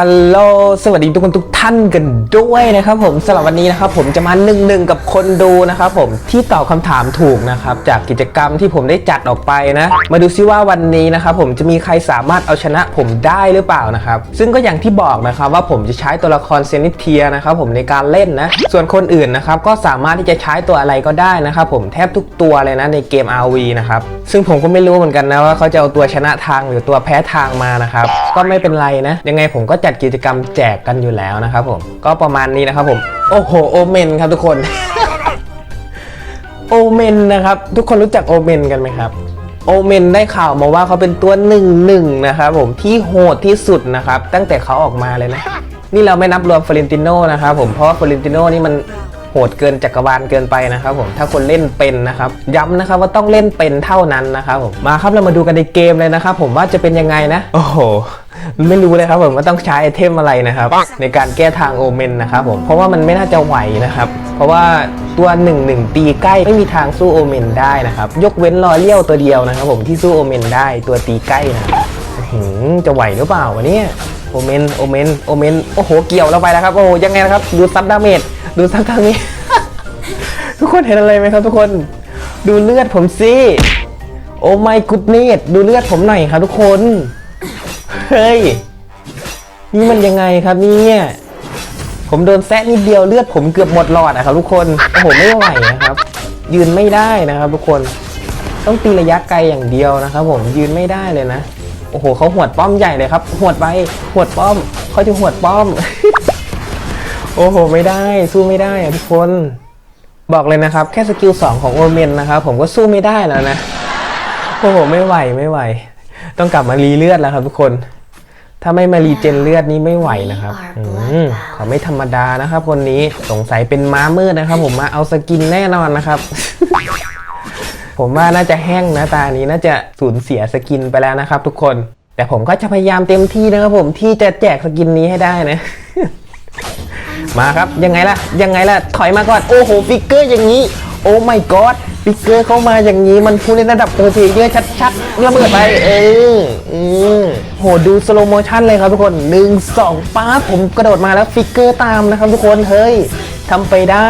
อัลโลสวัสดีทุกคนทุกท่านกันด้วยนะครับผมสำหรับวันนี้นะครับผมจะมาหนึ่งหนึ่งกับคนดูนะครับผมที่ตอบคำถามถูกนะครับจากกิจกรรมที่ผมได้จัดออกไปนะ มาดูซิว่าวันนี้นะครับผมจะมีใครสามารถเอาชนะผมได้หรือเปล่านะครับซึ่งก็อย่างที่บอกนะครับว่าผมจะใช้ตัวละครเซนิเทียนะครับผมในการเล่นนะ ส่วนคนอื่นนะครับก็สามารถที่จะใช้ตัวอะไรก็ได้นะครับผมแทบทุกตัวเลยนะในเกม RV นะครับซึ่งผมก็ไม่รู้เหมือนกันนะว่าเขาจะเอาตัวชนะทางหรือตัวแพ้ทางมานะครับก็ไม่เป็นไรนะยังไงผมก็จัดกิจกรรมแจกกันอยู่แล้วนะครับผม ก็ประมาณนี้นะครับผม โอ้โหโอเมนครับทุกคน โอเมนนะครับ ทุกคนรู้จักโอเมนกันไหมครับ โอเมนได้ข่าวมาว่าเขาเป็นตัวหนึ่งหนึ่งนะครับผมที่โหดที่สุดนะครับ ตั้งแต่เขาออกมาเลยนะ นี่เราไม่นับรวมฟลอเรนติโนนะครับผมเพราะว่าฟลอเรนติโนนี่มันโหดเกินจักรวาลเกินไปนะครับผมถ้าคนเล่นเป็นนะครับย้ำนะครับว่าต้องเล่นเป็นเท่านั้นนะครับผมมาครับเรามาดูกันในเกมเลยนะครับผมว่าจะเป็นยังไงนะ โอ้โห ไม่รู้เลยครับผมว่าต้องใช้ไอเทมอะไรนะครับ ในการแก้ทางโอเมนนะครับผมเพราะว่ามันไม่น่าจะไหวนะครับ เพราะว่าตัว1นหนึ่งตีใกล้ไม่มีทางสู้โอเมนได้นะครับยกเว้นรอเลี้ยวตัวเดียวนะครับ ผมที่สู้โอเมนได้ตัวตีใกล้นะครับอื้อหือจะไหวหรือเปล่าวะเนี่ยโอเมนโอเมนโอเมนโอ้โหเกี่ยวเราไปแล้วครับโอ้โหยังไงนะครับดูซับดาเมจดูซับทางนี้ทุกคนเห็นอะไรไหมครับทุกคนดูเลือดผมสิโอ้ไม่กุดเนตดูเลือดผมหน่อยครับทุกคน เฮ้ย นี่มันยังไงครับเนี่ยผมโดนแซะนิดเดียวเลือดผมเกือบหมดหลอดนะครับทุกคนโอ้โหไม่ไหวนะครับ ยืนไม่ได้นะครับ ทุกคนต้องตีระยะไกลอย่างเดียวนะครับ ผมยืนไม่ได้เลยนะโอ้โหเขาหวดป้อมใหญ่เลยครับ หวดไปหวดป้อมเขาจะหวดป้อม โอ้โห ไม่ได้ สู้ไม่ได้อะทุกคน บอกเลยนะครับ แค่สกิล2ของโอเมนนะครับ ผมก็สู้ไม่ได้แล้วนะ โอ้โห ไม่ไหวไม่ไหว ต้องกลับมารีเลือดแล้วครับทุกคน ถ้าไม่มารีเจนเลือดนี้ไม่ไหวนะครับอืมเขาไม่ธรรมดานะครับ คนนี้สงสัยเป็นม้ามืดนะครับ ผมมาเอาสกินแน่นอนนะครับ ผมว่าน่าจะแห้งนะตานี้น่าจะสูญเสียสกินไปแล้วนะครับ ทุกคน แต่ผมก็จะพยายามเต็มที่นะครับ ผมที่จะแจกสกินนี้ให้ได้นะมาครับยังไงล่ะยังไงล่ะถอยมาก่อนโอ้โหฟิกเกอร์อย่างนี้ โอ้ไม่กอด ฟิกเกอร์เข้ามาอย่างนี้มันพูดในระดับโปรเพเยอร์ชัดๆระเบิดไปเอออืมโหดูสโลโมชันเลยครับทุกคนหนึ่งสองป้าผมกระโดดมาแล้วฟิกเกอร์ตามนะครับทุกคนเฮ้ยทำไปได้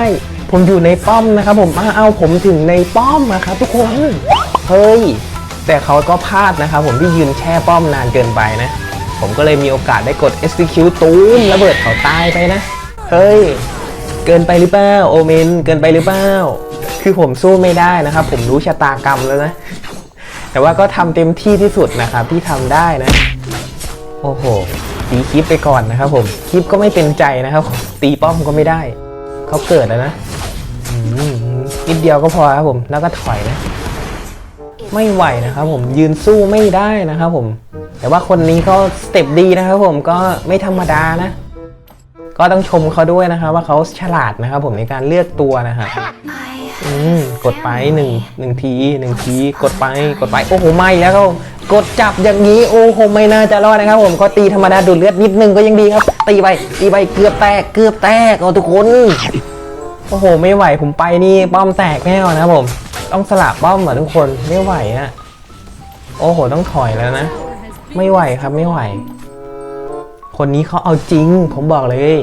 ผมอยู่ในป้อมนะครับผมมาเอาผมถึงในป้อมนะครับทุกคนเฮ้ยแต่เขาก็พลาดนะครับผมที่ยืนแช่ป้อมนานเกินไปนะ ผมก็เลยมีโอกาสได้กด execute ตูมระเบิดเขาตายไปนะ เฮ้ย เกินไปหรือเปล่าโอเมนเกินไปหรือเปล่า คือผมสู้ไม่ได้นะครับ ผมรู้ชะตากรรมแล้วนะ แต่ว่าก็ทำเต็มที่ที่สุดนะครับ ที่ทำได้นะ โอ้โหตีคลิปไปก่อนนะครับ ผมคลิปก็ไม่เป็นใจนะครับ ตีป้อมก็ไม่ได้เขาเกิดแล้วนะนิดเดียวก็พอครับผมแล้วก็ถอยนะ ไม่ไหวนะครับ ผมยืนสู้ไม่ได้นะครับ ผม แต่ว่าคนนี้ก็สเต็ปดีนะครับ ผมก็ไม่ธรรมดานะ ก็ต้องชมเขาด้วยนะครับว่าเขาฉลาดนะครับผมในการเลือกตัวนะครับอืมกดไปหนึ่งหนึ่งทีหนึ่งทีกดไปกดไปโอ้โหไม่แล้วครับผมกดจับอย่างนี้โอ้โหไม่น่าจะรอดนะครับผมก็ตีธรรมดาดูดเลือดนิดนึงก็ยังดีครับ ตีไปตีไปเกือบแตกเกือบแตกเอาทุกคนโอ้โห ไม่ไหวผมไปนี่ป้อมแตกแน่นอนนะครับผม ต้องสลับป้อมอะทุกคนไม่ไหวอะโอ้โหต้องถอยแล้วนะ ไม่ไหวครับไม่ไหว คนนี้เขาเอาจริง ผมบอกเลย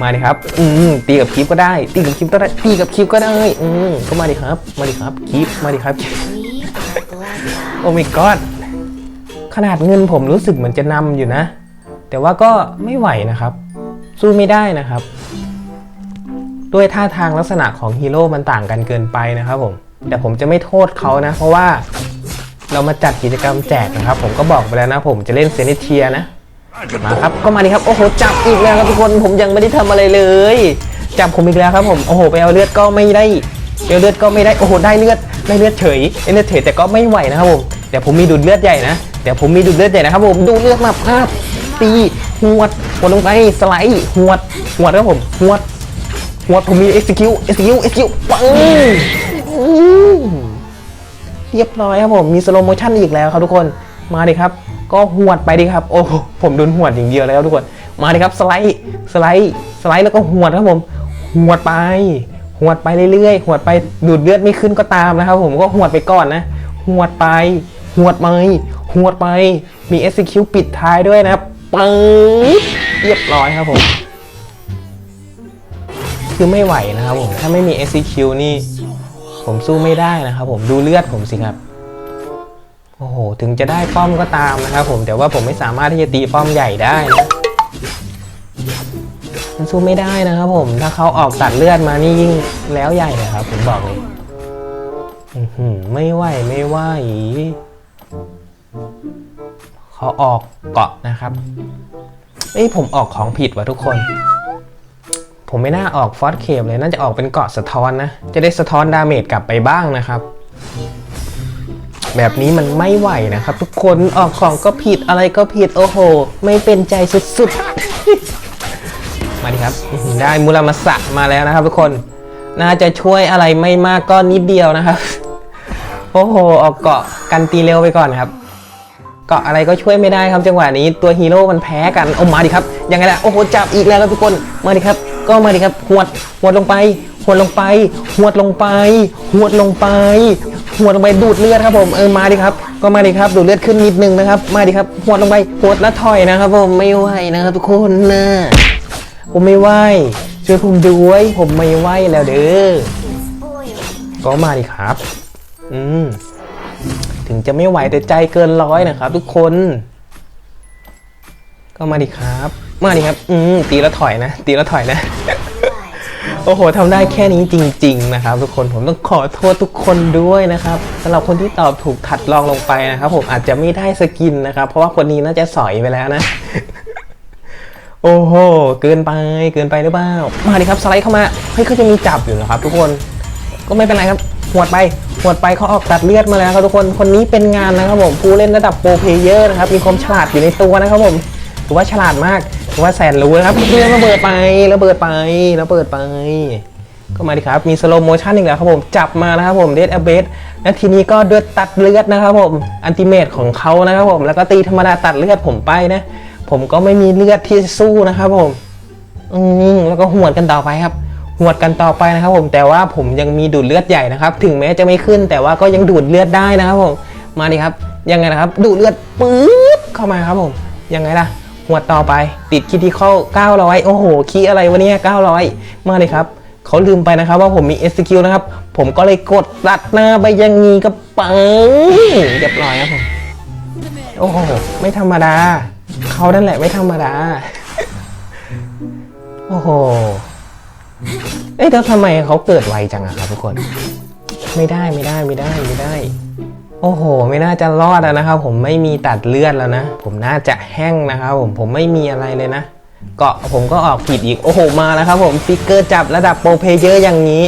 มาดิครับ อืมตีกับคลิปก็ได้ ตีกับคลิปก็ได้ตีกับคลิปก็ได้ อืมก็มาดิครับ มาดิครับคลิปมาดิครับ โอ้ my god ขนาดเงินผมรู้สึกเหมือนจะนำอยู่นะ แต่ว่าก็ไม่ไหวนะครับ สู้ไม่ได้นะครับ ด้วยท่าทางลักษณะของฮีโร่มันต่างกันเกินไปนะครับผมแต่ผมจะไม่โทษเขานะ เพราะว่าเรามาจัดกิจกรรมแจกนะครับ ผมก็บอกไปแล้วนะ ผมจะเล่นเซนิเทียนะ มาครับก็มาดิครับโอ้โหจับอีกแล้วครับทุกคนผมยังไม่ได้ทำอะไรเลย จับผมอีกแล้วครับผมโอ้โหไปเอาเลือดก็ไม่ได้เอาเลือดก็ไม่ได้โอ้โหได้เลือดได้เลือดเฉยได้เลือดเฉยแต่ก็ไม่ไหวนะครับผมเดี๋ยวผมมีดูดเลือดใหญ่นะเดี๋ยวผมมีดูดเลือดใหญ่นะครับผมดูดเลือดมาภาพตีหวดหวดลงไปสไลด์หวดหวดครับผมหวดหัวผมมี execute execute execute ปังเรียบร้อยครับผมมี slow motion อีกแล้วครับทุกคนมาดิครับ ก็หวดไปดิครับ โอ้ผมโดนหวดอย่างเดียวแล้วทุกคนมาดิครับสไลด์สไลด์สไลด์แล้วก็หวดครับผมหวดไปหวดไปเรื่อยๆหวดไปดูดเลือดไม่ขึ้นก็ตามนะครับ ผมก็หวดไปก่อนนะหวดไปหวดไปหวดไปมี execute ปิดท้ายด้วยนะครับปึ๊บเรียบร้อยครับผม คือไม่ไหวนะครับผม ถ้าไม่มี SQ นี่ ผมสู้ไม่ได้นะครับผมดูเลือดผมสิครับ โอ้โห ถึงจะได้ป้อมก็ตามนะครับผม แต่ว่าผมไม่สามารถที่จะตีป้อมใหญ่ได้นะมันสู้ไม่ได้นะครับผม ถ้าเขาออกตัดเลือดมานี่ยิ่งแล้วใหญ่เลยครับ ผมบอกเลยอื้อหือไม่ไหวไม่ไหวเขาออกเกาะนะครับ เอ้ยผมออกของผิดวะทุกคน ผมไม่น่าออกฟอสเคปเลย น่าจะออกเป็นเกาะสะท้อนนะ จะได้สะท้อนดาเมจกลับไปบ้างนะครับ แบบนี้มันไม่ไหวนะครับ ทุกคนออกของก็ผิดอะไรก็ผิดโอ้โห ไม่เป็นใจสุดๆ มาดิครับ ได้มูรามาสะมาแล้วนะครับ ทุกคนน่าจะช่วยอะไรไม่มากก็นิดเดียวนะครับ โอ้โห ออกเกาะกันตีเร็วไปก่อนครับเกาะอะไรก็ช่วยไม่ได้ครับจังหวะนี้ตัวฮีโร่มันแพ้กันโอ้มาดิครับยังไงล่ะโอ้โหจับอีกแล้วครับทุกคนมาดิครับ ก็มาดิครับหวดหวดลงไปหวดลงไปหวดลงไปหวดลงไป หวดลงไปดูดเลือดครับผมเออมาดิครับก็มาดิครับดูดเลือดขึ้นนิดนึงนะครับมาดิครับหวดลงไปหวดแล้วถอยนะครับ ผมไม่ไหวนะครับทุกคนนะผมไม่ไหวช่วยผมด้วยผมไม่ไหวแล้วเด้อก็มาดิครับ อืมถึงจะไม่ไหวแต่ใจเกินร้อยนะครับ ทุกคน ก็มาดิครับ มาดิครับ อืมตีแล้วถอยนะตีแล้วถอยนะ โอ้โหทำได้แค่นี้จริง ๆ นะครับ ทุกคนผมต้องขอโทษทุกคนด้วยนะครับสำหรับคนที่ตอบถูกถัดลองลงไปนะครับผมอาจจะไม่ได้สกินนะครับ เพราะว่าคนนี้น่าจะสอยไปแล้วนะ โอ้โหเกินไปเกินไปหรือเปล่ามาดิครับสไลด์เข้ามาเฮ้ยเขาจะมีจับอยู่นะครับ ทุกคนก็ไม่เป็นไรครับหวดไปหวดไปเขาออกตัดเลือดมาแล้วครับทุกคนคนนี้เป็นงานนะครับผมผู้เล่นระดับโปรเพลเยอร์นะครับมีความฉลาดอยู่ในตัวนะครับผมถือว่าฉลาดมาก ว่าแสนรู้นะครับเรื่องระเบิดไประเบิดไประเบิดไป ก็มาดิครับ มีสโลโมชั่นอีกแล้วครับผม จับมานะครับผมเดดอเบสและทีนี้ก็เดือดตัดเลือดนะครับผม อันติเมตของเขานะครับผม แล้วก็ตีธรรมดาตัดเลือดผมไปนะ ผมก็ไม่มีเลือดที่สู้นะครับผม อืมแล้วก็หวดกันต่อไปครับหวดกันต่อไปนะครับผม แต่ว่าผมยังมีดูดเลือดใหญ่นะครับ ถึงแม้จะไม่ขึ้น แต่ว่าก็ยังดูดเลือดได้นะครับผม มาดิครับ ยังไงนะครับ ดูดเลือดปื๊ดเข้ามาครับผม ยังไงล่ะ หวดต่อไป ติดคิดที่เข้า900 โอ้โห คีอะไรวะเนี่ย 900 มาเลยครับ เขาลืมไปนะครับว่าผมมี SQ นะครับ ผมก็เลยกดตัดหน้าไปยังงี้ก็ปังเรียบร้อยครับผม โอ้โห ไม่ธรรมดา เขานั่นแหละไม่ธรรมดา โอ้โห เอ๊ะแล้วทำไมเขาเกิดไวจังอะครับทุกคน ไม่ได้ไม่ได้ไม่ได้ไม่ได้ โอ้โห ไม่น่าจะรอดแล้วนะครับ ผมไม่มีตัดเลือดแล้วนะ ผมน่าจะแห้งนะครับผมผมไม่มีอะไรเลยนะเกาะผมก็ออกผิดอีก โอ้โห มาแล้วครับผมฟิกเกอร์จับระดับโปรเพเยอร์อย่างนี้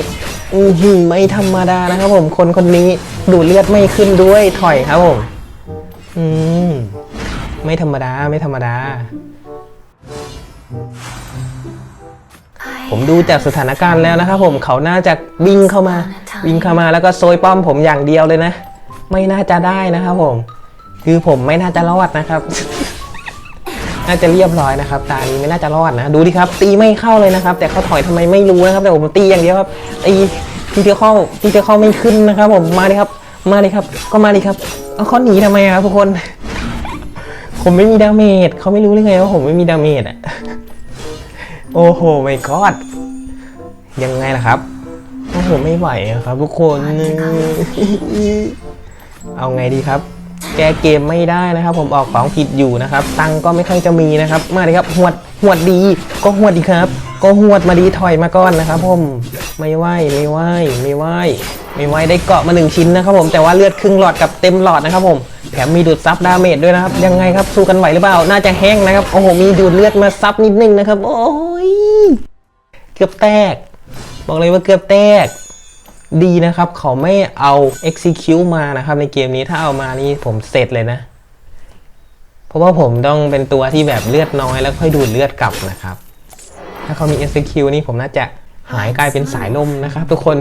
อือหือไม่ธรรมดานะครับผมคนคนนี้ดูดเลือดไม่ขึ้นด้วยถอยครับผม อืม ไม่ธรรมดาไม่ธรรมดา ผมดูจากสถานการณ์แล้วนะครับผมเขาน่าจะวิ่งเข้ามา วิ่งเข้ามาแล้วก็โซยป้อมผมอย่างเดียวเลยนะ ไม่น่าจะได้นะครับผม คือผมไม่น่าจะรอดนะครับ น่าจะเรียบร้อยนะครับตานี้ไม่น่าจะรอดนะ ดูดิครับ ตีไม่เข้าเลยนะครับ แต่เขาถอยทำไมไม่รู้นะครับ แต่ผมตีอย่างเดียวครับตีทีเดียวเข้าทีเดียวเข้าไม่ขึ้นนะครับ ผมมาดิครับ มาดิครับ ก็มาดิครับเอาเขาหนีทำไมครับทุกคน ผมไม่มีดาเมจเขาไม่รู้เลยไงว่าผมไม่มีดาเมจอะโอ้โหไม่กอดยังไงล่ะครับโอ้โหไม่ไหวอะครับทุกคน เอาไงดีครับ แกเกมไม่ได้นะครับ ผมออกของผิดอยู่นะครับ ตังก็ไม่ค่อยจะมีนะครับ มาดิครับ หวด หวดดี ก็หวดดีครับ ก็หวดมาดีถอยมาก่อนนะครับ ผม ไม่ไหว ไม่ไหว ไม่ไหว ไม่ไหวได้เกาะมาหนึ่งชิ้นนะครับ ผม แต่ว่าเลือดครึ่งหลอดกับเต็มหลอดนะครับ ผม แถมมีดูดซับดาเมจด้วยนะครับ ยังไงครับ สู้กันไหวหรือเปล่า น่าจะแห้งนะครับ โอ้โห มีดูดเลือดมาซับนิดนึงนะครับ โอ้ย เกือบแตก บอกเลยว่าเกือบแตก ดีนะครับ เขาไม่เอา execute มานะครับ ในเกมนี้ถ้าเอามานี่ผมเสร็จเลยนะ เพราะว่าผมต้องเป็นตัวที่แบบเลือดน้อยแล้วค่อยดูดเลือดกลับนะครับ ถ้าเขามี execute นี่ผมน่าจะหายกลายเป็นสายลมนะครับ ทุกคน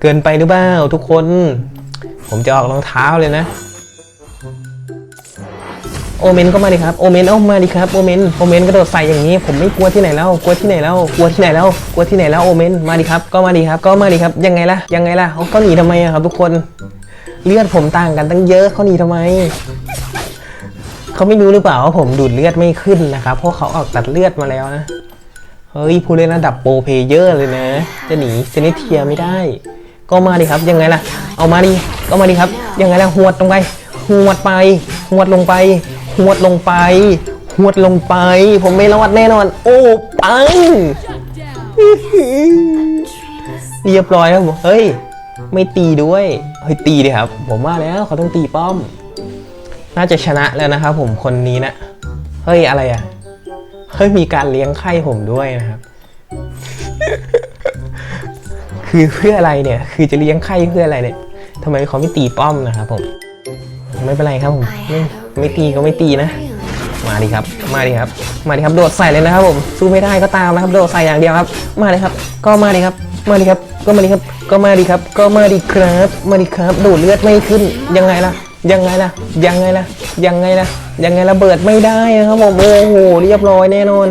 เกินไปหรือเปล่าทุกคน ผมจะออกรองเท้าเลยนะ โอเมนก็มาดิครับโอเมนเอามาดิครับโอเมนโอเมนกระโดดใส่อย่างนี้ผมไม่กลัวที่ไหนแล้วกลัวที่ไหนแล้วกลัวที่ไหนแล้วกลัวที่ไหนแล้วโอเมนมาดิครับก็มาดิครับก็มาดิครับยังไงล่ะยังไงล่ะเขาหนีทำไมอะครับทุกคนเลือดผมต่างกันตั้งเยอะเขาหนีทำไมเขาไม่รู้หรือเปล่าว่าผมดูดเลือดไม่ขึ้นนะครับเพราะเขาออกตัดเลือดมาแล้วนะเฮ้ยผู้เล่นระดับโปรเพเยอร์เลยนะ จะหนีเซนิเทียไม่ได้ ก็มาดิครับยังไงล่ะ เอามาดิก็มาดิครับ ยังไงล่ะหวดลงไปหวดไปหวดลงไป หวดลงไป หวดลงไป ผมไม่รอดแน่นอน โอ้ปังเรียบร้อยครับผมเฮ้ย ไม่ตีด้วย เฮ้ยตีดิครับ ผมว่าแล้วเขาต้องตีป้อม น่าจะชนะแล้วนะครับผมคนนี้นะ เฮ้ยอะไรอะ เฮ้ยมีการเลี้ยงไข่ผมด้วยนะครับ คือเพื่ออะไรเนี่ย คือจะเลี้ยงไข่เพื่ออะไรเนี่ยทำไมเขาไม่ตีป้อมนะครับผม ไม่เป็นไรครับผม ไม่ตีก็ไม่ตีนะ มาดิครับ มาดิครับ มาดิครับ โดดใส่เลยนะครับผม สู้ไม่ได้ก็ตามนะครับ โดดใส่อย่างเดียวครับ มาเลยครับ ก็มาดิครับ มาดิครับ ก็มาดิครับ ก็มาดิครับ ก็มาดิครับ มาดิครับ ดูดเลือดไม่ขึ้น ยังไงล่ะ ยังไงล่ะ ยังไงล่ะ ยังไงล่ะ ยังไงระเบิดไม่ได้นะครับผม โอ้โห เรียบร้อยแน่นอน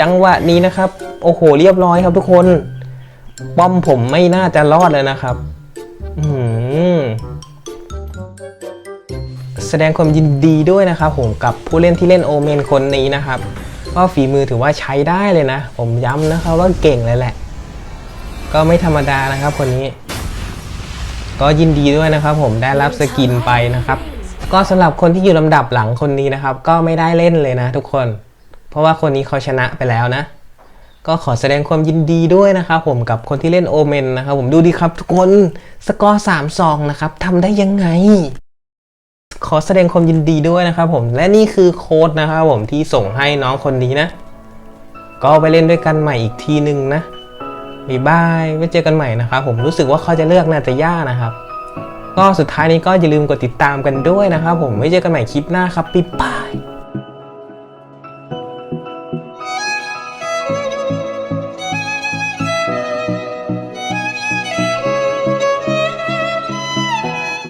จังหวะนี้นะครับ โอ้โห เรียบร้อยครับทุกคน ป้อมผมไม่น่าจะรอดเลยนะครับ แสดงความยินดีด้วยนะครับผมกับผู้เล่นที่เล่นโอเมนคนนี้นะครับก็ฝีมือถือว่าใช้ได้เลยนะ ผมย้ำนะครับว่าเก่งเลยแหละ ก็ไม่ธรรมดานะครับคนนี้ ก็ยินดีด้วยนะครับ ผมได้รับสกินไปนะครับ ก็สำหรับคนที่อยู่ลำดับหลังคนนี้นะครับ ก็ไม่ได้เล่นเลยนะ ทุกคน เพราะว่าคนนี้เขาชนะไปแล้วนะก็ขอแสดงความยินดีด้วยนะครับผมกับคนที่เล่นโอเมนนะครับผมดูดีครับทุกคนสกอร์สามสองนะครับทำได้ยังไง ขอแสดงความยินดีด้วยนะครับผมและนี่คือโค้ดนะครับผมที่ส่งให้น้องคนนี้นะ ก็ไปเล่นด้วยกันใหม่อีกทีหนึ่งนะบ๊ายบายไว้เจอกันใหม่นะครับผมรู้สึกว่าเขาจะเลือกนาตาย่านะครับ ก็สุดท้ายนี้ก็อย่าลืมกดติดตามกันด้วยนะครับผมไว้เจอกันใหม่คลิปหน้าครับบ๊บป้า